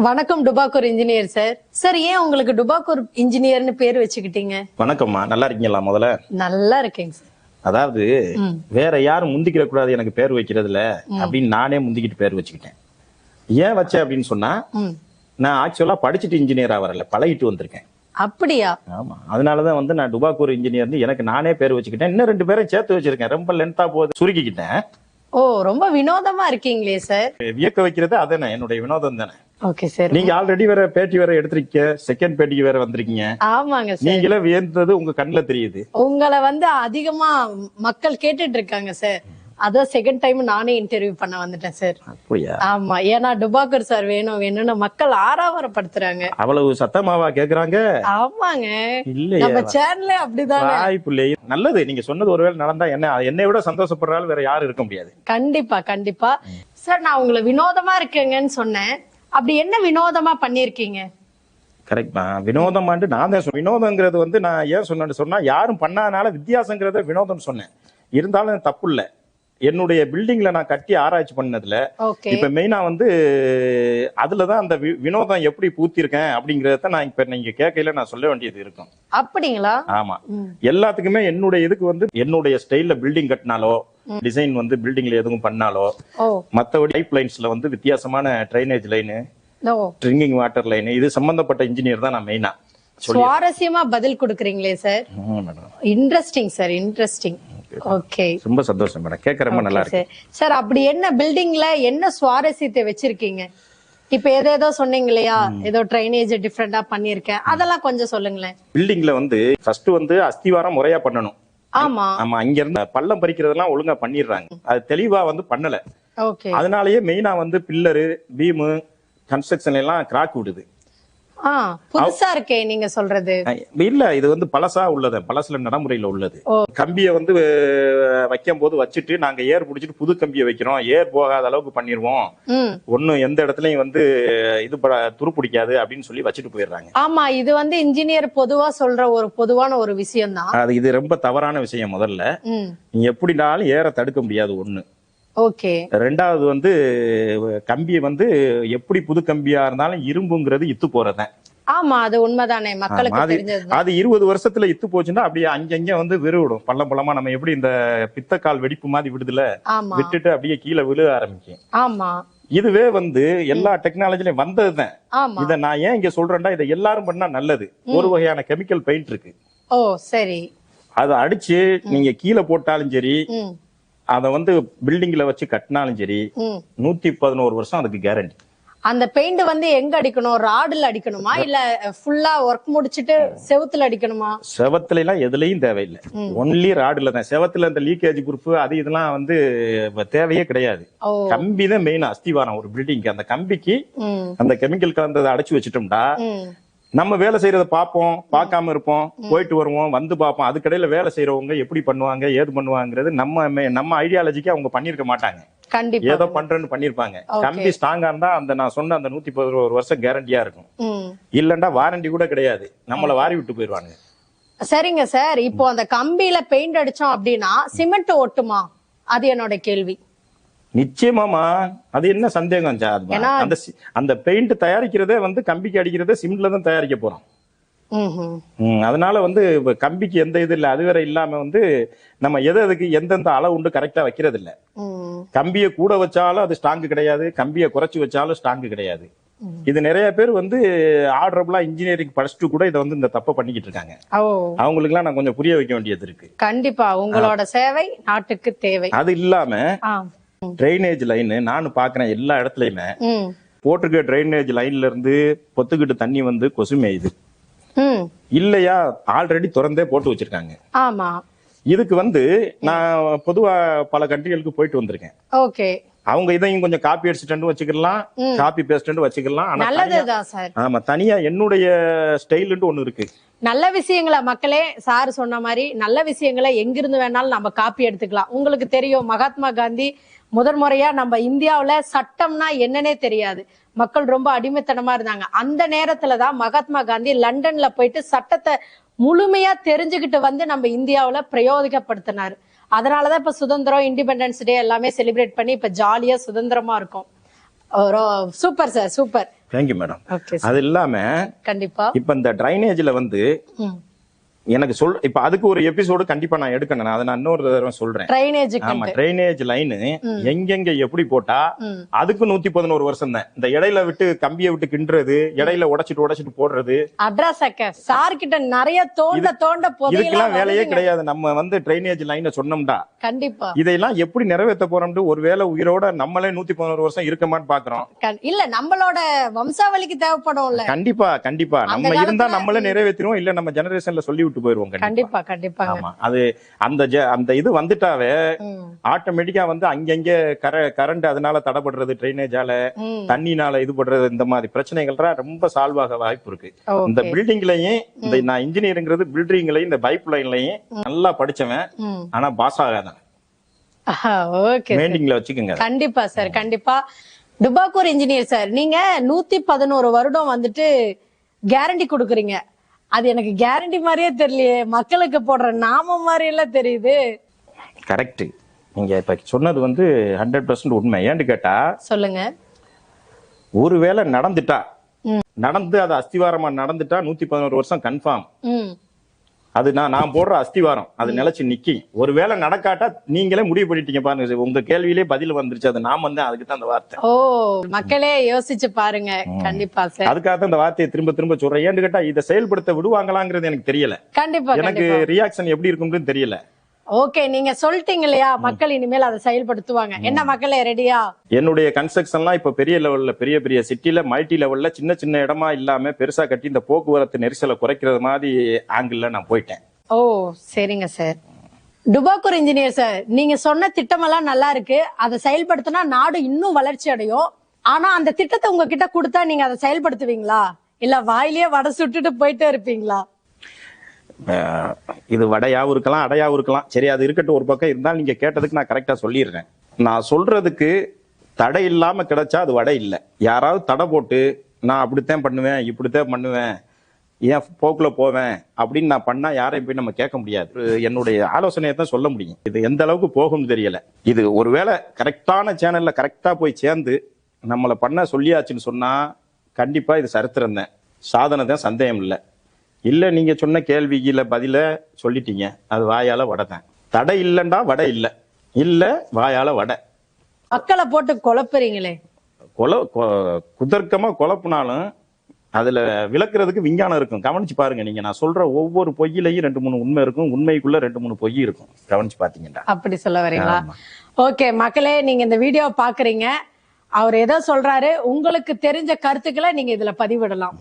வணக்கம் டுபாக்கூர் engineer sir. Sir ஏன் உங்களுக்கு டுபாக்கூர் இன்ஜினியர்னு பேர் வச்சுக்கிட்டீங்க? வணக்கம்மா. நல்லா இருக்கீங்களா முதல்ல? நல்லா இருக்கேங்க சார். அதாவது. வேற யாரும் முந்திக்கிற கூடாது எனக்கு பேர் வைக்கிறதுல அப்படின்னு நானே முந்திக்கிட்டு பேர் வச்சுக்கிட்டேன். ஏன் வச்சேன் அப்படின்னு சொன்னா நான் ஆக்சுவலா படிச்சுட்டு இன்ஜினியரா வரல. பழகிட்டு வந்திருக்கேன். அப்படியா? ஆமா. அதனாலதான் வந்து நான் டுபாக்கூர் இன்ஜினியர்னு எனக்கு நானே பேர் வச்சுக்கிட்டேன். இன்னும் ரெண்டு பேரும் சேர்த்து வச்சிருக்கேன். ரொம்ப லென்த்தா போகுது. சுருக்கிக்கிட்டேன். ஓ ரொம்ப வினோதமா இருக்கீங்களே சார். வியக்க வைக்கிறது அதானே என்னுடைய வினோதம் தானே. ஓகே சார் நீங்க ஆல்ரெடி வேற பேட்டி வேற எடுத்திருக்கீங்க. செகண்ட் பேட்டிக்கு வேற வந்திருக்கீங்க. ஆமாங்க சார் நீங்களே வியந்தது உங்க கண்ணுல தெரியுது. உங்களை வந்து அதிகமா மக்கள் கேட்டுட்டு இருக்காங்க சார் அதான் செகண்ட் டைம் நானே இன்டர்வியூ பண்ண வந்துட்டேன் சார் ஆமா. ஏன்னா டுபாக்கூர் சார் வேணும் வேணும்னு மக்கள் ஆறாவரப்படுத்துறாங்க அவ்வளவு சத்தமாவா கேக்குறாங்க? ஆமாங்க. இல்லையே. நம்ம சேனல்ல அப்படிதானே. வாய்ப்பு இல்லை நல்லது. நீங்க சொன்னது ஒருவேளை நடந்தா என்ன என்னை விட சந்தோஷப்படுறாலும் வேற யாரும் இருக்க முடியாது. கண்டிப்பா கண்டிப்பா. சார் நான் உங்களை வினோதமா இருக்கேங்கன்னு சொன்னேன். அப்படி என்ன வினோதமா பண்ணிருக்கீங்க? கரெக்ட் தான். வினோதமாண்டு நான் தான் வினோதங்கிறது வந்து நான் ஏன் சொன்னேன்னு சொன்னா யாரும் பண்ணாதனால வித்தியாசங்கிறத வினோதம் சொன்னேன். இருந்தாலும் தப்பு இல்ல. என்னுடைய பில்டிங்ல நான் கட்டி ஆராய்ச்சி பண்ணதுல இப்ப மெயினா வந்து அதுலதான் அந்த வினோதம் எப்படி பூத்திருக்கேன் அப்படிங்கறத நான் இப்ப நீங்க கேட்கையில நான் சொல்ல வேண்டியது இருக்கும். அப்படிங்களா? ஆமா. எல்லாத்துக்குமே என்னுடைய இதுக்கு வந்து என்னுடைய ஸ்டைல்ல பில்டிங் கட்டினாலோ டிசைன் வந்து பில்டிங்ல எதுவும் பண்ணாலோ மத்தபடி பைப் லைன்ஸ்ல வந்து வித்தியாசமான drainage line drinking water line இது சம்பந்தப்பட்ட இன்ஜினியர் தான் நான் மெயினா சுவாரஸ்யமா பதில் கொடுக்குறீங்களே sir interesting sir interesting okay ரொம்ப சந்தோஷம் மேடம் கேட்க ரொம்ப நல்லா இருக்கு. சார் சார் அப்படி என்ன பில்டிங்ல என்ன சுவாரஸ்யத்தை வச்சிருக்கீங்க? இப்ப ஏதோ ஏதோ சொன்னீங்க இல்லையா? ஏதோ ட்ரைனேஜ் டிஃப்ரெண்டா பண்ணிருக்கேன் அதெல்லாம் கொஞ்சம் சொல்லுங்களேன். பில்டிங்ல வந்து ஃபர்ஸ்ட் வந்து அஸ்திவாரம் முறையா பண்ணணும். ஆமா. ஆமா அங்க இருந்து பள்ளம் பறிக்கிறதெல்லாம் ஒழுங்கா பண்ணிடுறாங்க. அது தெளிவா வந்து பண்ணல. அதனாலயே மெயினா வந்து பில்லரு பீமு கன்ஸ்ட்ரக்ஷன் எல்லாம் கிராக் விடுது. புதுசா இருக்கே நீங்க சொல்றது. இல்ல இது வந்து பழசா உள்ளது. பழசுல நடைமுறையில உள்ளது. கம்பியை வந்து வைக்கும் போது வச்சுட்டு நாங்க ஏர் புடிச்சிட்டு புது கம்பியை வைக்கிறோம். ஏர் போகாத அளவுக்கு பண்ணிருவோம். ம். ஒண்ணும் எந்த இடத்துலயும் வந்து இது துரு பிடிக்காது அப்படின்னு சொல்லி வச்சுட்டு போயிடுறாங்க. ஆமா இது வந்து இன்ஜினியர் பொதுவா சொல்ற ஒரு பொதுவான ஒரு விஷயம் தான் அது இது ரொம்ப தவறான விஷயம் முதல்ல. ம். நீ எப்படினாலும் ஏற தடுக்க முடியாது ஒண்ணு. ஓகே. ரெண்டாவது வந்து கம்பியை வந்து எப்படி புது கம்பியா இருந்தாலும் இரும்புங்கிறது இத்து போறதுதான் ஆமா அது உண்மைதானே. மக்களுக்கு அது இருபது வருஷத்துல இத்து போச்சுன்னா அப்படியே அங்கங்க வந்து விருவிடும் பள்ளம் பள்ளமா நம்ம எப்படி இந்த பித்தக்கால் வெடிப்பு மாதிரி விடுதுல விட்டுட்டு அப்படியே கீழே விழ ஆரம்பிக்கும். ஆமா. இதுவே வந்து எல்லா டெக்னாலஜிலையும் வந்ததுதான். இத நான் ஏன் இங்க சொல்றேன்னா இதை எல்லாரும் பண்ணா நல்லது. ஒரு வகையான கெமிக்கல் பெயிண்ட் இருக்கு. ஓ சரி. அதை அடிச்சு நீங்க கீழே போட்டாலும் சரி அத வந்து பில்டிங்ல வச்சு கட்டினாலும் சரி நூத்தி பதினோரு வருஷம் அதுக்கு கேரண்டி அந்த பெயிண்ட் வந்து எங்க அடிக்கணும்? ராடுல அடிக்கணுமா? இல்ல ஃபுல்லா ஒர்க் முடிச்சிட்டு செவுத்துல அடிக்கணுமா? செவத்துல எல்லாம் எதுலயும் தேவையில்லை. ஒன்லி ராடுல தான். செவத்துல இந்த லீக்கேஜ் குரூப் அது இதெல்லாம் வந்து தேவையே கிடையாது. கம்பி தான் மெயின் அஸ்திவாரம் ஒரு பில்டிங்க்கு அந்த கம்பிக்கு அந்த கெமிக்கல் கலந்ததை அடைச்சு வச்சுட்டோம்டா நம்ம வேலை செய்யறத பார்ப்போம் பார்க்காம இருப்போம் போயிட்டு வருவோம் வந்து பார்ப்போம். அதுக்கடையில வேலை செய்யறவங்க எப்படி பண்ணுவாங்க ஏது பண்ணுவாங்கிறது நம்ம நம்ம ஐடியாலஜிக்கு அவங்க பண்ணிருக்க மாட்டாங்க. கண்டிப்பா. ஏதோ பண்றேன்னு பண்ணிருப்பாங்க. கம்பி ஸ்ட்ராங்கா இருந்தா அந்த நான் சொன்ன அந்த நூத்தி பதினோரு வருஷம் கேரண்டியா இருக்கும். இல்லண்டா வாரண்டி கூட கிடையாது. நம்மள வாரி விட்டு போயிருவாங்க சரிங்க சார். இப்போ அந்த கம்பியில பெயிண்ட் அடிச்சோம் அப்படின்னா சிமெண்ட் ஒட்டுமா அது என்னோட கேள்வி. நிச்சயமாமா அது என்ன சந்தேகம் அந்த அந்த பெயிண்ட் தயாரிக்கிறதே வந்து கம்பிக்கு அடிக்கிறதே சிமெண்ட்ல தான் தயாரிக்க போறோம். அதனால வந்து கம்பிக்கு எந்த இது இல்ல. அது வேற இல்லாம வந்து நம்ம எது அதுக்கு எந்தெந்த அளவு உண்டு கரெக்டா வைக்கிறது இல்ல கம்பியை கூட வச்சாலும் அது ஸ்ட்ராங்கு கிடையாது. கம்பியை குறைச்சு வச்சாலும் ஸ்ட்ராங்கு கிடையாது. இது நிறைய பேர் வந்து ஆர்டரபிளா இன்ஜினியரிங் படிச்சுட்டு கூட இதை வந்து இந்த தப்பை பண்ணிக்கிட்டு இருக்காங்க. ஓ. அவங்களுக்குலாம் நான் கொஞ்சம் புரிய வைக்க வேண்டியது இருக்கு. கண்டிப்பா. உங்களோட சேவை நாட்டுக்கு தேவை. அது இல்லாம ட்ரைனேஜ் லைன் நானும் பாக்குறேன் எல்லா இடத்துலயுமே. போட்டிருக்க ட்ரைனேஜ் லைன்ல இருந்து பொத்துக்கிட்டு தண்ணி வந்து கொசு மேயுது. இல்லையா? ஆல்ரெடி திறந்தே போட்டு வச்சிருக்காங்க. ஆமா. இதுக்கு வந்து நான் பொதுவா பல கண்ட்ரிகளுக்கு போயிட்டு வந்திருக்கேன். ஓகே. அவங்க இதையும் கொஞ்சம் காப்பி அடிச்சுட்டு வச்சுக்கலாம் காப்பி பேஸ்ட் வச்சுக்கலாம். ஆனா ஆமா தனியா என்னுடைய ஸ்டைல்ன்ட்டு ஒண்ணு இருக்கு. நல்ல விஷயங்களை மக்களே? சார் சொன்ன மாதிரி நல்ல விஷயங்களை எங்கிருந்து வேணாலும் நம்ம காப்பி எடுத்துக்கலாம். உங்களுக்கு தெரியும் மகாத்மா காந்தி முதல் முறையா நம்ம இந்தியாவுல சட்டம்னா என்னன்னே தெரியாது. மக்கள் ரொம்ப அடிமைத்தனமா இருந்தாங்க. அந்த நேரத்துல தான் மகாத்மா காந்தி லண்டன்ல போயிட்டு சட்டத்தை முழுமையா தெரிஞ்சுக்கிட்டு வந்து நம்ம இந்தியாவுல பிரயோகிக்கப்படுத்தினாரு அதனாலதான் இப்ப சுதந்திரம் இண்டிபெண்டன்ஸ் டே எல்லாமே செலிப்ரேட் பண்ணி இப்ப ஜாலியா சுதந்திரமா இருக்கும். Super sir super thank you madam அது இல்லாம கண்டிப்பா. இப்ப இந்த டிரைனேஜ்ல வந்து எனக்கு சொல் இப்ப அதுக்கு ஒரு எபிசோடு கண்டிப்பா நான் எடுக்கணும். நான் அதை நான் இன்னொரு தடவை சொல்றேன். ட்ரைனேஜ் ஆமா ட்ரைனேஜ் லைனு எங்கெங்க எப்படி போட்டா. அதுக்கு நூத்தி பதினோரு வருஷம் தான். இந்த இடையில விட்டு கம்பியை விட்டு கிண்டுறது இடையில உடைச்சிட்டு உடைச்சிட்டு போடுறது. சார் கிட்ட நிறைய தோண்ட தோண்ட இதுக்கெல்லாம் வேலையே. கிடையாது. நம்ம வந்து ட்ரைனேஜ் லைனை சொன்னோம்டா. கண்டிப்பா. இதையெல்லாம் எப்படி நிறைவேற்ற போறோம்னு ஒருவேளை உயிரோட நம்மளே நூத்தி பதினோரு வருஷம் இருக்கமான்னு பாக்குறோம். இல்ல நம்மளோட வம்சாவளிக்கு தேவைப்படும்ல. கண்டிப்பா கண்டிப்பா. நம்ம இருந்தா நம்மளே நிறைவேற்றிடுவோம் இல்ல நம்ம ஜெனரேஷன்ல சொல்லி விட்டு போயிருவோம் கண்டிப்பா. கண்டிப்பா ஆமா. அது அந்த அந்த இது வந்துட்டாவே ஆட்டோமேட்டிக்கா வந்து அங்கங்க கர கரண்ட் அதனால தடைப்படுறது ட்ரைனேஜால. தண்ணினால இது பண்றது இந்த மாதிரி பிரச்சனைகள்லாம் ரொம்ப சால்வ் ஆக வாய்ப்பு இருக்கு. இந்த பில்டிங்லயும் இந்த நான் இன்ஜினியரிங்கிறது பில்டிங்லயும் இந்த பைப் லைன்லயும் நல்லா படிச்சவன். ஆனா பாஸ் ஆகாதான். மெயின்டிங்ல வச்சுக்கோங்க. கண்டிப்பா சார் கண்டிப்பா. டுபாக்கூர் இன்ஜினியர் சார் நீங்க நூத்தி பதினோரு வருடம் வந்துட்டு கேரண்டி கொடுக்குறீங்க. அது எனக்கு கேரண்டி மாதிரியே தெரியலையே. மக்களுக்கு போடுற நாம மாதிரி எல்லாம் தெரியுது. கரெக்ட் நீங்க இப்ப சொன்னது வந்து ஹண்ட்ரட் பர்சன்ட் உண்மை. ஏன்னு கேட்டா சொல்லுங்க. ஒருவேளை நடந்துட்டா. நடந்து அது அஸ்திவாரமா நடந்துட்டா நூத்தி பதினோரு வருஷம் கன்ஃபார்ம் அது நான் நான் போடுற அஸ்திவாரம். அது நிலைச்சு நிக்கி. ஒருவேளை நடக்காட்டா நீங்களே முடிவு பண்ணிட்டீங்க பாருங்க உங்க கேள்வியிலே பதில் வந்துருச்சு. அது நான் வந்து அதுக்கு தான் அந்த வார்த்தை. ஓ மக்களே யோசிச்சு பாருங்க. கண்டிப்பா சார். அதுக்காக தான் இந்த வார்த்தையை திரும்ப திரும்ப சொல்றேன். ஏன்னு கேட்டா இதை செயல்படுத்த விடுவாங்களாங்கிறது எனக்கு தெரியல. கண்டிப்பா எனக்கு ரியாக்ஷன் எப்படி இருக்கும்னு தெரியல. ஓகே நீங்க சொல்லிட்டீங்க இல்லையா? மக்கள் இனிமேல் அதை செயல்படுத்துவாங்க. என்ன மக்களே ரெடியா என்னுடைய கன்ஸ்ட்ரக்ஷன்லாம் இப்ப பெரிய லெவல்ல பெரிய பெரிய சிட்டில மல்டி லெவல்ல சின்ன சின்ன இடமா இல்லாம பெருசா கட்டி இந்த போக்குவரத்து நெரிசலை குறைக்கிறது மாதிரி ஆங்கிள் நான் போயிட்டேன். ஓ சரிங்க சார் டுபாக்கூர் இன்ஜினியர் சார் நீங்க சொன்ன திட்டமெல்லாம் நல்லா இருக்கு. அதை செயல்படுத்தினா நாடு இன்னும் வளர்ச்சி அடையும். ஆனா அந்த திட்டத்தை உங்ககிட்ட கொடுத்தா நீங்க அதை செயல்படுத்துவீங்களா? இல்ல வாயிலேயே வடை சுட்டுட்டு போயிட்டே இருப்பீங்களா? இது வடையாகவும் இருக்கலாம் அடையாகவும் இருக்கலாம். சரி அது இருக்கட்டும் ஒரு பக்கம் இருந்தாலும் நீங்கள் கேட்டதுக்கு நான் கரெக்டாக சொல்லிடுறேன். நான் சொல்கிறதுக்கு தடை இல்லாமல் கிடைச்சா அது வடை இல்லை. யாராவது தடை போட்டு நான் அப்படித்தான் பண்ணுவேன் இப்படித்தான் பண்ணுவேன் ஏன் போக்கில் போவேன்? அப்படின்னு நான் பண்ணால் யாரையும் போய் நம்ம கேட்க முடியாது. என்னுடைய ஆலோசனையை தான் சொல்ல முடியும். இது எந்த அளவுக்கு போகும்னு தெரியல. இது ஒருவேளை கரெக்டான சேனலில் கரெக்டாக போய் சேர்ந்து நம்மளை பண்ண சொல்லியாச்சுன்னு சொன்னால் கண்டிப்பாக இது சரித்திரம் தான். சாதனை தான் சந்தேகம் இல்லை. இல்ல நீங்க சொன்ன கேள்வியில பதில சொல்லிட்டீங்க. அது வாயால வடை தான். தடை இல்லைண்டா வடை இல்ல. இல்ல வாயால வடை. மக்களை போட்டு குழப்புறீங்களே. கொல கொ- குதர்க்கமா குழப்பினாலும் அதுல விளக்குறதுக்கு விஞ்ஞானம் இருக்கும். கவனிச்சு பாருங்க நீங்க. நான் சொல்ற ஒவ்வொரு பொய்யிலையும் ரெண்டு மூணு உண்மை இருக்கும். உண்மைக்குள்ள ரெண்டு மூணு பொய் இருக்கும். கவனிச்சு பாத்தீங்கன்னா. அப்படி சொல்ல வரீங்களா. ஓகே மக்களே நீங்க இந்த வீடியோ பாக்குறீங்க. அவர் எதோ சொல்றாரு. உங்களுக்கு தெரிஞ்ச கருத்துக்களை நீங்க இதுல பதிவிடலாம்.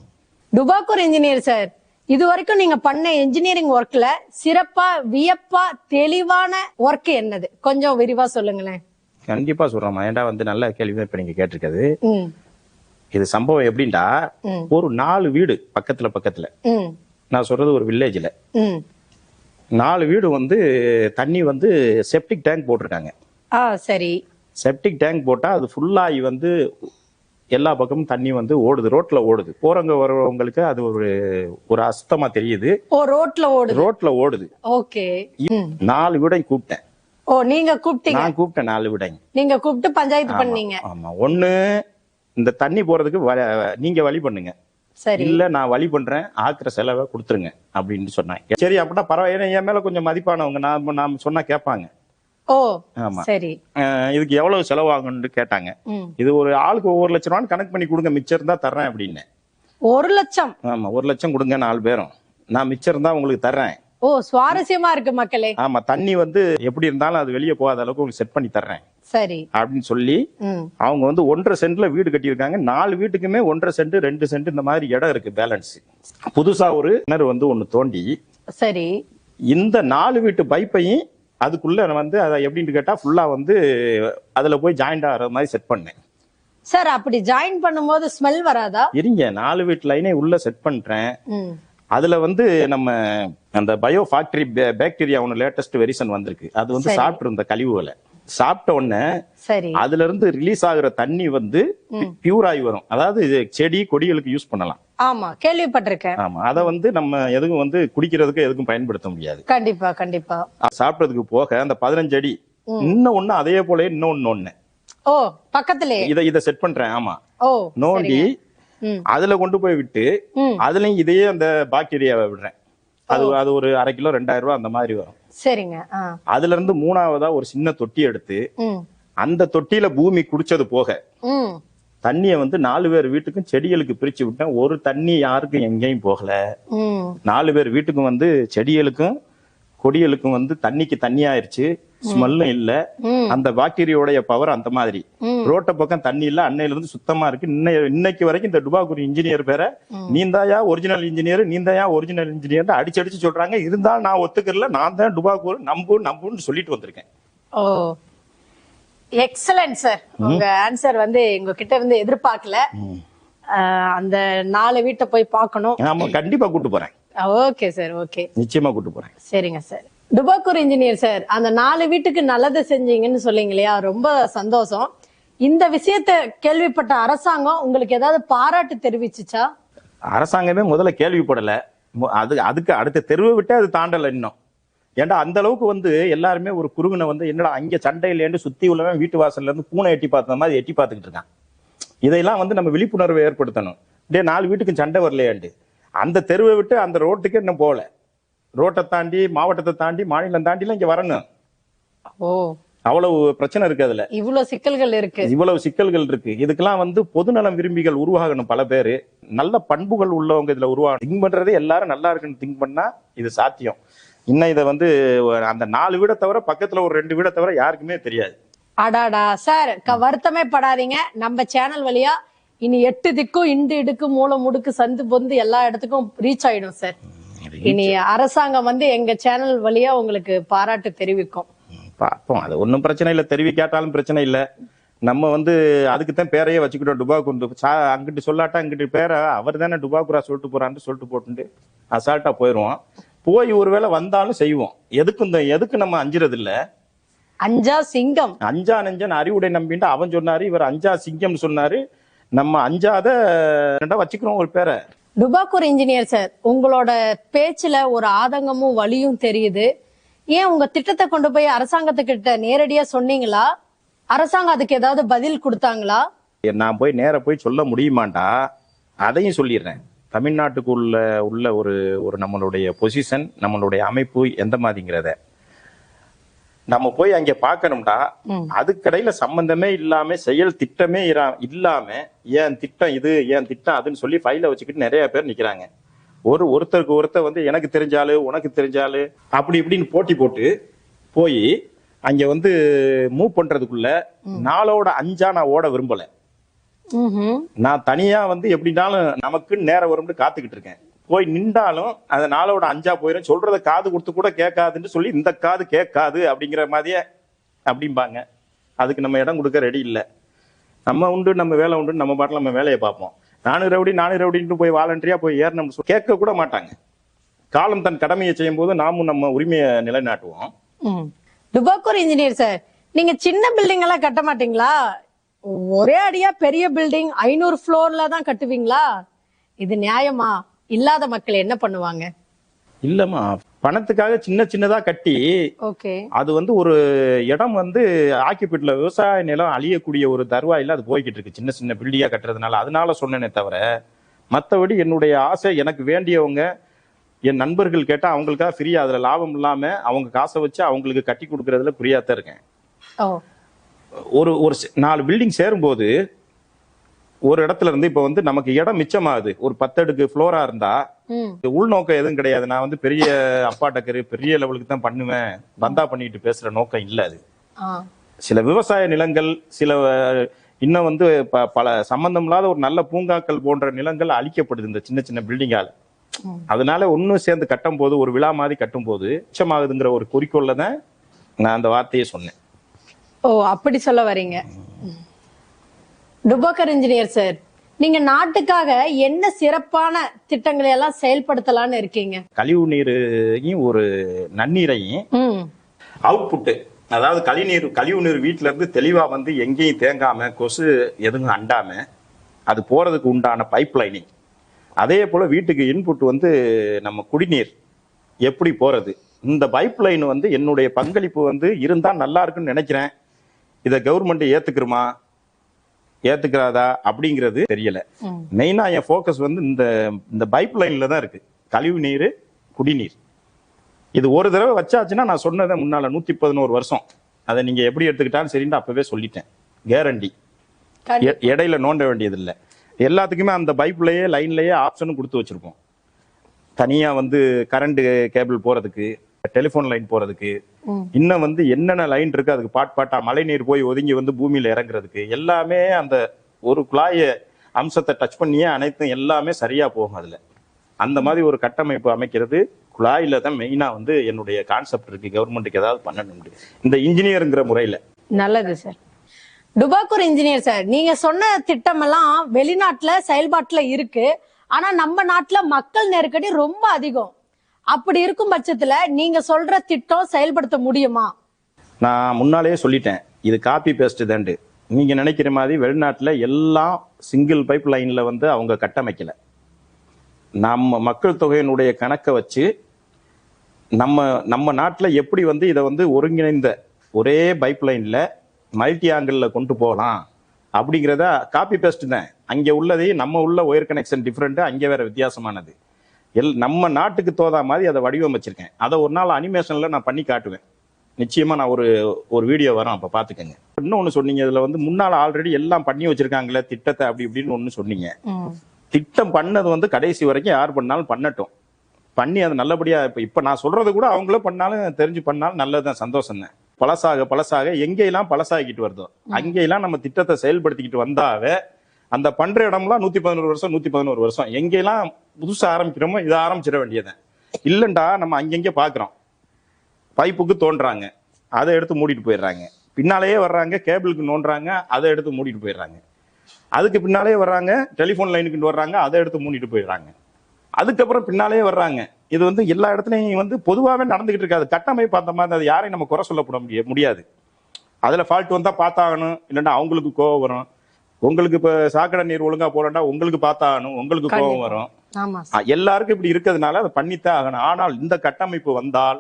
டுபாக்கூர் இன்ஜினியர் சார். இது வரைக்கும் நீங்க பண்ண இன்ஜினியரிங் ஒர்க்ல சிறப்பா வியப்பா தெளிவான ஒர்க் என்னது? கொஞ்சம் விரிவா சொல்லுங்களேன். கண்டிப்பா சொல்றேன். ஏன்டா வந்து நல்ல கேள்வி இப்ப நீங்க கேட்டிருக்கிறது. இது சம்பவம் எப்படின்டா. ஒரு நாலு வீடு பக்கத்துல பக்கத்துல. நான் சொல்றது ஒரு வில்லேஜ்ல நாலு வீடு வந்து தண்ணி வந்து செப்டிக் டேங்க் போட்டிருக்காங்க. ஆ சரி. செப்டிக் டேங்க் போட்டா அது ஃபுல்லாகி வந்து எல்லா பக்கமும் தண்ணி வந்து ஓடுது. ரோட்ல ஓடுது. போறவங்க வரவங்களுக்கு அது ஒரு ஒரு அஸ்தமா தெரியுது. ஓ ரோட்ல ஓடுது. ரோட்ல ஓடுது. ஓகே. நாலு வீடையும் கூப்பிட்டேன். ஓ நீங்க கூப்பிட்டீங்க? நான் கூப்பிட்டேன் நாலு வீடையும் நீங்க கூப்பிட்டு பஞ்சாயத்து பண்ணீங்க. ஆமா. ஒண்ணு இந்த தண்ணி போறதுக்கு நீங்க வழி பண்ணுங்க. சரி. இல்ல நான் வழி பண்றேன். ஆக்குற செலவை கொடுத்துருங்க அப்படின்னு சொன்னாங்க. சரி அப்படின்னா பரவாயில்ல. என் மேல கொஞ்சம் மதிப்பானவங்க. நான் நாம சொன்னா கேட்பாங்க. ஆமா. சரி. இதுக்கு எவ்வளவு செலவாகும்னு கேட்டாங்க. இது ஒரு ஆளுக்கு ஒவ்வொரு லட்ச ரூபான்னு கணக்கு பண்ணி கொடுங்க மிச்சம் இருந்தா தர்றேன் அப்படின்னு. ஒரு லட்சம்? ஆமா ஒரு லட்சம் கொடுங்க நாலு பேரும். நான் மிச்சம் இருந்தா உங்களுக்கு தர்றேன். ஓ சுவாரஸ்யமா இருக்கு மக்களே. ஆமா தண்ணி வந்து எப்படி இருந்தாலும் அது வெளியே போகாத அளவுக்கு உங்களுக்கு செட் பண்ணி தர்றேன். சரி. அப்படின்னு சொல்லி அவங்க வந்து ஒன்றரை சென்ட்ல வீடு கட்டியிருக்காங்க. நாலு வீட்டுக்குமே ஒன்றரை சென்ட் ரெண்டு சென்ட் இந்த மாதிரி இடம் இருக்கு பேலன்ஸ் புதுசா ஒரு கிணறு வந்து ஒண்ணு தோண்டி சரி. இந்த நாலு வீட்டு பைப்பையும் அதுக்குள்ள வந்து அதை எப்படின்னு கேட்டா ஃபுல்லா வந்து அதுல போய் ஜாயிண்ட் ஆகிற மாதிரி செட் பண்ணேன். சார் அப்படி ஜாயின் பண்ணும்போது ஸ்மெல் வராதா? இருங்க நாலு வீட்டு லைனே உள்ள செட் பண்றேன். அதுல வந்து நம்ம அந்த பயோ ஃபேக்டரி பாக்டீரியா ஒன்று லேட்டஸ்ட் வெரிசன் வந்திருக்கு. அது வந்து. சாப்பிட்டு இருந்த கழிவுகளை. சாப்பிட்ட உடனே அதுல இருந்து ரிலீஸ் ஆகுற தண்ணி வந்து பியூர் ஆகி வரும். அதாவது செடி கொடிகளுக்கு யூஸ் பண்ணலாம். ஆமா கேள்விப்பட்டிருக்கேன். ஆமா அதை வந்து நம்ம எதுக்கும் வந்து குடிக்கிறதுக்கு எதுக்கும் பயன்படுத்த முடியாது. கண்டிப்பா கண்டிப்பா. சாப்பிட்டதுக்கு போக அந்த பதினஞ்சு அடி இன்னும் ஒண்ணு அதே போல இன்னொன்னு ஒண்ணு ஓ பக்கத்திலே. இதை இதை செட் பண்றேன் ஆமா. ஓ நோண்டி அதுல கொண்டு போய் விட்டு அதுலயும் இதையே அந்த பாக்டீரியாவை விடுறேன். அது அது ஒரு அரை கிலோ ரெண்டாயிரம் ரூபாய் அந்த மாதிரி வரும். சரிங்க அதுல இருந்து மூணாவதா ஒரு சின்ன தொட்டி எடுத்து அந்த தொட்டியில பூமி குடிச்சது போக தண்ணியை வந்து நாலு பேர் வீட்டுக்கும் செடிகளுக்கு பிரிச்சு விட்டேன். ஒரு தண்ணி யாருக்கும் எங்கேயும் போகல. நாலு பேர் வீட்டுக்கும் வந்து செடிகளுக்கும் கொடிகளுக்கும் வந்து தண்ணிக்கு தண்ணி ஆயிருச்சு ஸ்மெல்லும் இல்ல. அந்த பாக்டீரியோடைய பவர் அந்த மாதிரி. ரோட்ட பக்கம் தண்ணி இல்ல. அன்னையில இருந்து சுத்தமா இருக்கு. இன்னை இன்னைக்கு வரைக்கும் இந்த டுபாக்கூர் இன்ஜினியர் பேரை நீந்தாயா ஒரிஜினல் இன்ஜினியர் நீந்தாயா ஒரிஜினல் இன்ஜினியர் அடிச்சு அடிச்சு சொல்றாங்க. இருந்தாலும் நான் ஒத்துக்கறல நான் தான் டுபாக்கூர் நம்பு நம்புன்னு சொல்லிட்டு வந்திருக்கேன். எக்ஸலன்ட் சார் உங்க ஆன்சர் வந்து எங்க கிட்ட இருந்து எதிர்பார்க்கல ஆஹ் அந்த நாலு வீட்டை போய் பார்க்கணும். ஆமா கண்டிப்பா கூட்டு போறேன். ஓகே சார் ஓகே நிச்சயமா கூட்டு போறேன். சரிங்க சார் டுபாக்கூர் இன்ஜினியர் சார் அந்த நாலு வீட்டுக்கு நல்லது செஞ்சீங்கன்னு சொல்லிங்க இல்லையா? ரொம்ப சந்தோஷம். இந்த விஷயத்த கேள்விப்பட்ட அரசாங்கம் உங்களுக்கு ஏதாவது பாராட்டு தெரிவிச்சுச்சா? அரசாங்கமே முதல்ல கேள்விப்படல. அது அதுக்கு அடுத்த தெருவை விட்டு அது தாண்டல இன்னும். ஏன்டா அந்த அளவுக்கு வந்து எல்லாருமே ஒரு குறுகுனை வந்து என்னடா அங்க சண்டையிலேருந்து சுத்தி உள்ளவன் வீட்டு வாசல்ல இருந்து பூனை எட்டி பார்த்த மாதிரி எட்டி பார்த்துக்கிட்டு இருக்கான். இதையெல்லாம் வந்து நம்ம விழிப்புணர்வை ஏற்படுத்தணும். டே நாலு வீட்டுக்கு சண்டை வரலையாண்டு? அந்த தெருவை விட்டு அந்த ரோட்டுக்கு இன்னும் போகல. ரோட்டை தாண்டி மாவட்டத்தை தாண்டி மாநிலம் தாண்டிலாம் இங்க வரணும். ஓ. அவ்வளவு பிரச்சனை இருக்கு அதுல. இவ்வளவு சிக்கல்கள் இருக்கு. இவ்வளவு சிக்கல்கள் இருக்கு. இதுக்கெல்லாம் வந்து பொதுநலம் விரும்பிகள் உருவாகணும் பல பேரு. நல்ல பண்புகள் உள்ளவங்க இதுல உருவாகணும். திங்க் பண்றதே எல்லாரும் நல்லா இருக்குன்னு திங்க் பண்ணா இது சாத்தியம். இன்னும் இதை வந்து அந்த நாலு வீடை தவிர பக்கத்துல ஒரு ரெண்டு வீடை தவிர யாருக்குமே தெரியாது. அடாடா சார் வருத்தமே படாதீங்க. நம்ம சேனல் வழியா இனி எட்டு திக்கும் இண்டு இடுக்கு மூளை முடுக்கு சந்து பொந்து எல்லா இடத்துக்கும் ரீச் ஆயிடும் சார். இனி அரசாங்கம் வந்து எங்க சேனல் வழியா உங்களுக்கு பாராட்டு தெரிவிக்கும். பார்ப்போம் அது ஒன்றும் பிரச்சனை இல்லை. தெரிவிக்காட்டாலும் பிரச்சனை இல்லை. நம்ம வந்து அதுக்கு தான் பேரையே வச்சுக்கிட்டோம் டுபாக்கூர் சா அங்கிட்டு சொல்லாட்டா இங்கிட்டு பேரை அவர் தானே டுபாக்குரா சொல்லிட்டு போறான்னு சொல்லிட்டு போட்டுட்டு அசால்ட்டா போயிடுவோம் போய் ஒருவேளை வந்தாலும் செய்வோம். எதுக்கு இந்த எதுக்கு நம்ம அஞ்சுறது இல்ல அஞ்சா சிங்கம். அஞ்சா நெஞ்சன் அறிவுடை நம்பின்ட்டு அவன் சொன்னாரு இவர் அஞ்சா சிங்கம்னு சொன்னாரு. நம்ம அஞ்சாத வச்சுக்கிறோம் ஒரு பேரை. டுபாக்கூர் இன்ஜினியர் சார் உங்களோட பேச்சுல ஒரு ஆதங்கமும் வலியும் தெரியுது. ஏன் உங்க திட்டத்தை கொண்டு போய் அரசாங்கத்துக்கிட்ட நேரடியா சொன்னீங்களா? அரசாங்கம் அதுக்கு ஏதாவது பதில் கொடுத்தாங்களா? நான் போய் நேரா போய் சொல்ல முடியுமாண்டா? அதையும் சொல்லிடுறேன். தமிழ்நாட்டுக்கு உள்ள உள்ள ஒரு ஒரு நம்மளுடைய பொசிஷன் நம்மளுடைய அமைப்பு எந்த மாதிரிங்கிறத. நம்ம போய் அங்க பார்க்கணும்டா அதுக்கடையில சம்பந்தமே இல்லாம செயல் திட்டமே இரா- இல்லாம ஏன் திட்டம் இது ஏன் திட்டம் அதுன்னு சொல்லி ஃபைல வச்சுக்கிட்டு நிறைய பேர் நிக்கிறாங்க. ஒரு ஒருத்தருக்கு ஒருத்தர் வந்து எனக்கு தெரிஞ்சாலு உனக்கு தெரிஞ்சாலு அப்படி இப்படின்னு போட்டி போட்டு போய் அங்க வந்து மூவ் பண்றதுக்குள்ள நாளோட அஞ்சா நான் ஓட விரும்பல. நான் தனியா வந்து எப்படினாலும் நமக்கு நேரம் வரும்னு காத்துக்கிட்டு இருக்கேன். போய் நின்றாலும் அந்த நாளோட அஞ்சா போயிரும். சொல்றத காது கொடுத்து கூட கேட்காதுன்னு சொல்லி இந்த காது கேட்காது அப்படிங்கிற மாதிரியே அப்படிம்பாங்க. அதுக்கு நம்ம இடம் கொடுக்க ரெடி இல்லை. நம்ம உண்டு நம்ம வேலை உண்டு நம்ம பாட்டில் நம்ம வேலையை பார்ப்போம். நானு ரவுடி நானு ரவுடின்ட்டு போய் வாலண்டரியா போய் ஏறணும் கேட்க கூட மாட்டாங்க. காலம் தன் கடமையை செய்யும் போது நாமும் நம்ம உரிமையை நிலைநாட்டுவோம். டுபாக்கூர் இன்ஜினியர் சார் நீங்க சின்ன பில்டிங் எல்லாம் கட்ட மாட்டீங்களா? ஒரே அடியா பெரிய பில்டிங் ஐநூறு ஃப்ளோர்ல தான் கட்டுவீங்களா? இது நியாயமா? இல்லாத மக்கள் என்ன பண்ணுவாங்க? இல்லம்மா. பணத்துக்காக சின்ன சின்னதா கட்டி ஓகே. அது வந்து ஒரு இடம் வந்து ஆக்கிப்பிட்டுல விவசாய நிலம் அழியக்கூடிய ஒரு தருவாயில அது போய்கிட்டு இருக்கு. சின்ன சின்ன பில்டிங்கா கட்டுறதுனால. அதனால சொன்னேனே தவிர மத்தபடி என்னுடைய ஆசை எனக்கு வேண்டியவங்க என் நண்பர்கள் கேட்டா அவங்களுக்காக ஃப்ரீயா அதுல லாபம் இல்லாம அவங்க காசை வச்சு அவங்களுக்கு கட்டி கொடுக்கறதுல குறியாத்தான் இருக்கேன். ஒரு ஒரு நாலு பில்டிங் சேரும்போது ஒரு இடத்துல இருந்து இப்ப வந்து நமக்கு இடம் மிச்சமாகுது. ஒரு பத்தடுக்கு ஃப்ளோரா இருந்தா உள்நோக்கம் எதுவும் கிடையாது. நான் வந்து பெரிய அப்பா டக்கரு பெரிய லெவலுக்கு தான் பண்ணுவேன். பந்தா பண்ணிட்டு பேசுற நோக்கம் இல்ல அது. சில விவசாய நிலங்கள் சில இன்னும் வந்து பல சம்பந்தம் இல்லாத ஒரு நல்ல பூங்காக்கள் போன்ற நிலங்கள் அழிக்கப்படுது இந்த சின்ன சின்ன பில்டிங்கால. அதனால ஒன்னும் சேர்ந்து கட்டும் போது ஒரு விழா மாதிரி கட்டும் போது மிச்சமாகுதுங்கிற ஒரு குறிக்கோள்ல தான் நான் அந்த வார்த்தையை சொன்னேன். ஓ அப்படி சொல்ல வரீங்க. டுபாக்கர் இன்ஜினியர் சார் நீங்க நாட்டுக்காக என்ன சிறப்பான திட்டங்களை எல்லாம் செயல்படுத்தலாம்னு இருக்கீங்க? கழிவு நீரையும் ஒரு நன்னீரையும் அவுட்புட்டு அதாவது கழிநீர் கழிவு நீர் வீட்டுல இருந்து தெளிவா வந்து எங்கேயும் தேங்காம கொசு எதுவும் அண்டாம அது போறதுக்கு உண்டான பைப் லைனிங் அதே போல வீட்டுக்கு இன்புட் வந்து நம்ம குடிநீர் எப்படி போறது? இந்த பைப் லைன் வந்து என்னுடைய பங்களிப்பு வந்து இருந்தா நல்லா இருக்குன்னு நினைக்கிறேன். இதை கவர்மெண்ட் ஏத்துக்கிறமா ஏத்துக்கிறாதா? அப்படிங்கிறது தெரியல. மெயினா என் ஃபோக்கஸ் வந்து இந்த இந்த பைப் லைன்ல தான் இருக்கு. கழிவு நீர் குடிநீர். இது ஒரு தடவை வச்சாச்சுன்னா நான் சொன்னதை முன்னால நூத்தி பதினோரு வருஷம். அதை நீங்க எப்படி எடுத்துக்கிட்டாலும் சரின்னு அப்பவே சொல்லிட்டேன். கேரண்டி இடையில நோண்ட வேண்டியது இல்ல எல்லாத்துக்குமே அந்த பைப்லயே லைன்லயே ஆப்ஷனும் கொடுத்து வச்சிருப்போம். தனியா வந்து கரண்ட் கேபிள் போறதுக்கு டெலிஃபோன் லைன் போறதுக்கு. இன்னும் வந்து என்னென்ன லைன் இருக்கு அதுக்கு பாட் பாட்டா மழை நீர் போய் ஒதுங்கி வந்து பூமியில இறங்குறதுக்கு எல்லாமே அந்த ஒரு குழாய அம்சத்தை டச் பண்ணியே அனைத்தும் எல்லாமே சரியா போகும் அதுல. அந்த மாதிரி ஒரு கட்டமைப்பு அமைக்கிறது குழாயில தான் மெயினா வந்து என்னுடைய கான்செப்ட் இருக்கு. கவர்மெண்ட்டுக்கு ஏதாவது பண்ணணும் இந்த இன்ஜினியருங்கிற முறையில. நல்லது சார் டுபாக்கூர் இன்ஜினியர் சார் நீங்க சொன்ன திட்டம் எல்லாம் வெளிநாட்டுல செயல்பாட்டுல இருக்கு. ஆனா நம்ம நாட்டுல மக்கள் நெருக்கடி ரொம்ப அதிகம். அப்படி இருக்கும் பட்சத்துல நீங்க சொல்ற திட்டம் செயல்படுத்த முடியுமா? நான் முன்னாலேயே சொல்லிட்டேன். இது காப்பி பேஸ்ட் தாண்டு. நீங்க நினைக்கிற மாதிரி வெளிநாட்டுல எல்லாம் சிங்கிள் பைப் லைன்ல வந்து அவங்க கட்டமைக்கல. நம்ம மக்கள் தொகையினுடைய கணக்கை வச்சு நம்ம நம்ம நாட்டில் எப்படி வந்து இதை வந்து ஒருங்கிணைந்த ஒரே பைப் லைன்ல மல்டி ஆங்கிளில் கொண்டு போகலாம் அப்படிங்கிறத காப்பி பேஸ்ட் தான். அங்கே உள்ளதையும் நம்ம உள்ள ஒயர் கனெக்ஷன் டிஃப்ரெண்ட்டு அங்கே வேற வித்தியாசமானது. எல் நம்ம நாட்டுக்கு தோதா மாதிரி அதை வடிவமைச்சிருக்கேன். அதை ஒரு நாள் அனிமேஷன்ல நான் பண்ணி காட்டுவேன். நிச்சயமா நான் ஒரு ஒரு வீடியோ வரும் அப்ப பாத்துக்கங்க இன்னொன்னு சொன்னீங்க இதுல வந்து முன்னால ஆல்ரெடி எல்லாம் பண்ணி வச்சிருக்காங்களே திட்டத்தை அப்படி இப்படின்னு ஒண்ணு சொன்னீங்க. திட்டம் பண்ணது வந்து கடைசி வரைக்கும் யார் பண்ணாலும் பண்ணட்டும். பண்ணி அது நல்லபடியா இப்ப இப்ப நான் சொல்றது கூட அவங்களே பண்ணாலும் தெரிஞ்சு பண்ணாலும் நல்லதுதான் சந்தோஷம் தான். பழசாக பழசாக எங்கெல்லாம் பழசாகிட்டு வருதோ அங்கெல்லாம் நம்ம திட்டத்தை செயல்படுத்திக்கிட்டு வந்தாவே அந்த பண்ற இடம்லாம் நூத்தி பதினோரு வருஷம் நூத்தி பதினோரு வருஷம். எங்கெல்லாம் புதுசா ஆரம்பிக்கிறோமோ இதை ஆரம்பிச்சிட வேண்டியதான் இல்லைண்டா நம்ம அங்கங்க பாக்குறோம். பைப்புக்கு தோன்றாங்க. அதை எடுத்து மூடிட்டு போயிடுறாங்க. பின்னாலேயே வர்றாங்க கேபிளுக்கு நோண்டுறாங்க அதை எடுத்து மூடிட்டு போயிடுறாங்க. அதுக்கு பின்னாலே வர்றாங்க டெலிஃபோன் லைனுக்கு வர்றாங்க அதை எடுத்து மூடிட்டு போயிடுறாங்க. அதுக்கப்புறம் பின்னாலே வர்றாங்க. இது வந்து எல்லா இடத்துலையும் வந்து பொதுவாகவே நடந்துகிட்டு இருக்காது. கட்டமைப்பு அந்த மாதிரி அது யாரையும் நம்ம குறை சொல்லப்பட முடிய முடியாது. அதில் ஃபால்ட் வந்தால் பார்த்தாகணும். இல்லைன்னா அவங்களுக்கு கோவம் வரும். உங்களுக்கு இப்ப சாக்கடை நீர் ஒழுங்கா போடண்டா உங்களுக்கு பார்த்தாகணும் உங்களுக்கு கண்டிப்பா. வரும். எல்லாருக்கும் இப்படி இருக்கிறதுனால அதை பண்ணித்தான் ஆகணும். ஆனால் இந்த கட்டமைப்பு வந்தால்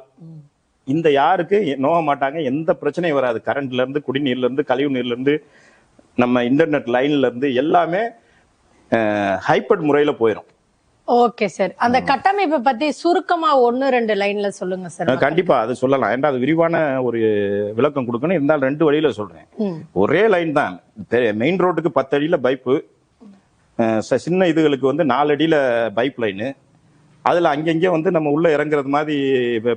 இந்த யாருக்கு நோக மாட்டாங்க எந்த பிரச்சனையும் வராது. கரண்ட்ல இருந்து குடிநீர்ல இருந்து கழிவு நீர்ல இருந்து நம்ம இன்டர்நெட் லைன்ல இருந்து எல்லாமே ஹைப்பட் முறையில போயிடும் ஓகே சார். அந்த கட்டமைப்பை பத்தி சுருக்கமா ஒன்னு ரெண்டு லைன்ல சொல்லுங்க சார். கண்டிப்பா அது சொல்லலாம். ஏன்டா அது விரிவான ஒரு விளக்கம் கொடுக்கணும். இருந்தாலும் ரெண்டு வழியில சொல்றேன். ஒரே லைன் தான். மெயின் ரோட்டுக்கு பத்து அடியில பைப்பு சின்ன இதுகளுக்கு வந்து நாலு அடியில பைப் லைனு அதுல அங்கங்கே வந்து நம்ம உள்ள இறங்குறது மாதிரி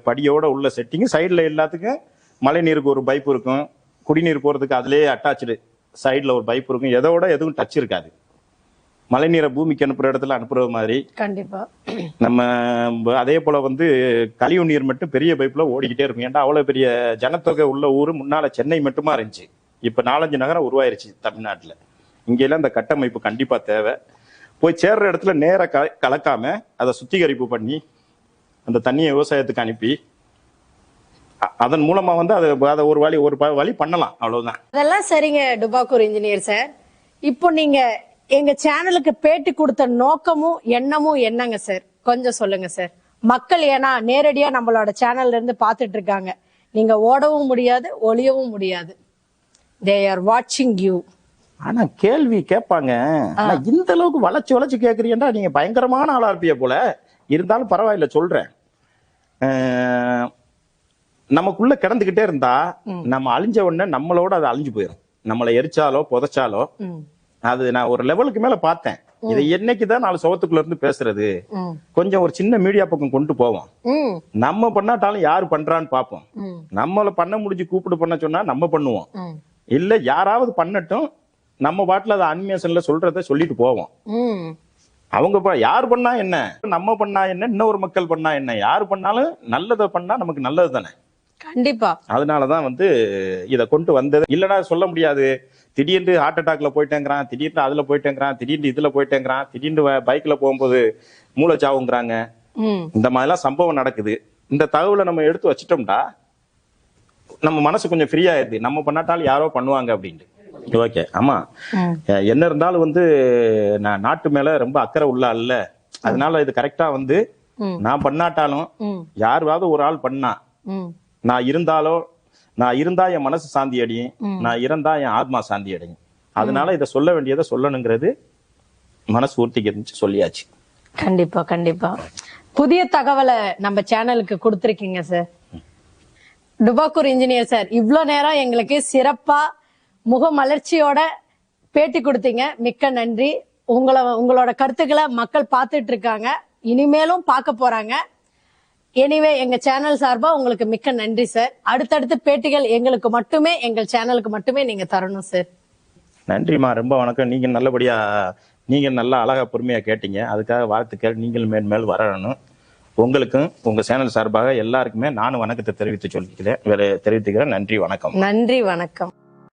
படியோட உள்ள செட்டிங் சைடுல எல்லாத்துக்கும் மழை நீருக்கு ஒரு பைப் இருக்கும். குடிநீர் போறதுக்கு அதுலயே அட்டாச்சு சைடுல ஒரு பைப் இருக்கும். எதோட எதுவும் டச் இருக்காது. மழை நீரை பூமிக்கு அனுப்புற இடத்துல அனுப்புறது மாதிரி. கண்டிப்பா. நம்ம அதே போல வந்து கழிவு நீர் மட்டும் பெரிய பைப்ல ஓடிக்கிட்டே இருக்கும். ஏன்டா அவ்வளவு பெரிய ஜனத்தொகை உள்ள ஊர் முன்னால சென்னை மட்டுமா இருந்துச்சு. இப்ப நாலஞ்சு நகரம் உருவாயிருச்சு தமிழ்நாட்டுல. இங்கெல்லாம் இந்த கட்டமைப்பு கண்டிப்பா தேவை. போய் சேர்ற இடத்துல நேர க- கலக்காம அதை சுத்திகரிப்பு பண்ணி அந்த தண்ணியை விவசாயத்துக்கு அனுப்பி அதன் மூலமா வந்து அதை அதை ஒரு வழி ஒரு வழி பண்ணலாம். அவ்வளவுதான். அதெல்லாம் சரிங்க டுபாக்கூர் இன்ஜினியர் சார். இப்போ நீங்க எங்க சேனலுக்கு பேட்டி கொடுத்த நோக்கமும் எண்ணமும் என்னங்க சார் கொஞ்சம் சொல்லுங்க சார் மக்கள் ஏன்னா நேரடியா நம்மளோட சேனல்ல இருந்து பாத்துட்டு இருக்காங்க. நீங்க ஓடவும் முடியாது ஒளியவும் முடியாது. தே ஆர் வாட்சிங் யூ ஆனா கேள்வி கேட்பாங்க. ஆனா இந்த அளவுக்கு வளைச்சு வளைச்சு கேக்குறீங்கடா நீங்க பயங்கரமான ஆளா இருப்பிய போல. இருந்தாலும் பரவாயில்ல சொல்றேன். நமக்குள்ள கிடந்துகிட்டே இருந்தா நம்ம அழிஞ்ச உடனே நம்மளோட அது அழிஞ்சு போயிடும் நம்மளை எரிச்சாலோ புதைச்சாலோ அது நான் ஒரு லெவலுக்கு மேல பார்த்தேன். இதை என்னைக்குதான் நாலு சுவத்துக்குள்ள இருந்து பேசுறது? கொஞ்சம் ஒரு சின்ன மீடியா பக்கம் கொண்டு போவோம். நம்ம பண்ணாட்டாலும் யாரு பண்றான்னு பார்ப்போம். நம்மள பண்ண முடிஞ்சு கூப்பிடு பண்ண சொன்னா நம்ம பண்ணுவோம். இல்ல யாராவது பண்ணட்டும் நம்ம பாட்டுல அதை அனிமேஷன்ல சொல்றத சொல்லிட்டு போவோம். அவங்க யார் பண்ணா என்ன? நம்ம பண்ணா என்ன? இன்னொரு மக்கள் பண்ணா என்ன? யார் பண்ணாலும் நல்லதை பண்ணா நமக்கு நல்லது தானே கண்டிப்பா. அதனாலதான் வந்து இத கொண்டு வந்தது. இல்லனா சொல்ல முடியாது. திடீர்னு ஹார்ட் அட்டாக்ல போயிட்டேங்கிறான் திடீர்னு அதுல போயிட்டேங்கிறான் திடீர்னு இதுல போயிட்டேங்கிறான் திடீர்னு பைக்ல போகும்போது மூளைச்சாவுங்கிறாங்க. ம். இந்த மாதிரிலாம் சம்பவம் நடக்குது. இந்த தகவலை நம்ம எடுத்து வச்சிட்டோம்டா நம்ம மனசு கொஞ்சம் ஃப்ரீ ஆயிருது. நம்ம பண்ணாட்டாலும் யாரோ பண்ணுவாங்க அப்படின்ட்டு. ஓகே ஆமா. என்ன இருந்தாலும் வந்து நான் நாட்டு மேல ரொம்ப அக்கறை உள்ள அல்ல அதனால இது கரெக்டா வந்து. நான் பண்ணாட்டாலும் ம். யாராவது ஒரு ஆள் பண்ணா நான் இருந்தாலோ நான் இருந்தா என் மனசு சாந்தி அடையும். நான் இறந்தா என் ஆத்மா சாந்தி அடையும். அதனால இதை சொல்ல வேண்டியதை சொல்லணுங்கிறது மனசு ஊர்த்திக்கு இருந்துச்சு சொல்லியாச்சு. கண்டிப்பா கண்டிப்பா. புதிய தகவலை நம்ம சேனலுக்கு கொடுத்துருக்கீங்க சார். டுபாக்கூர் engineer sir. இவ்வளோ நேரம் எங்களுக்கு சிறப்பா முகமலர்ச்சியோட பேட்டி கொடுத்தீங்க. மிக்க நன்றி. உங்களை உங்களோட கருத்துக்களை மக்கள் பார்த்துட்டு இருக்காங்க. இனிமேலும் பார்க்க போறாங்க. எனிவே எங்க சேனல் சார்பா உங்களுக்கு மிக்க நன்றி சார் அடுத்தடுத்து பேட்டிகள் எங்களுக்கு மட்டுமே எங்கள் சேனலுக்கு மட்டுமே நீங்க தரணும் சார் நன்றிம்மா. ரொம்ப வணக்கம். நீங்க நல்லபடியா நீங்க நல்லா அழகா பொறுமையா கேட்டீங்க. அதுக்காக வாழ்த்துக்கள். நீங்கள் மேன்மேல் வரணும். உங்களுக்கும் உங்க சேனல் சார்பாக எல்லாருக்குமே நானும் வணக்கத்தை தெரிவித்து சொல்லிக்கிறேன் வேற தெரிவித்துக்கிறேன். நன்றி வணக்கம். நன்றி வணக்கம்.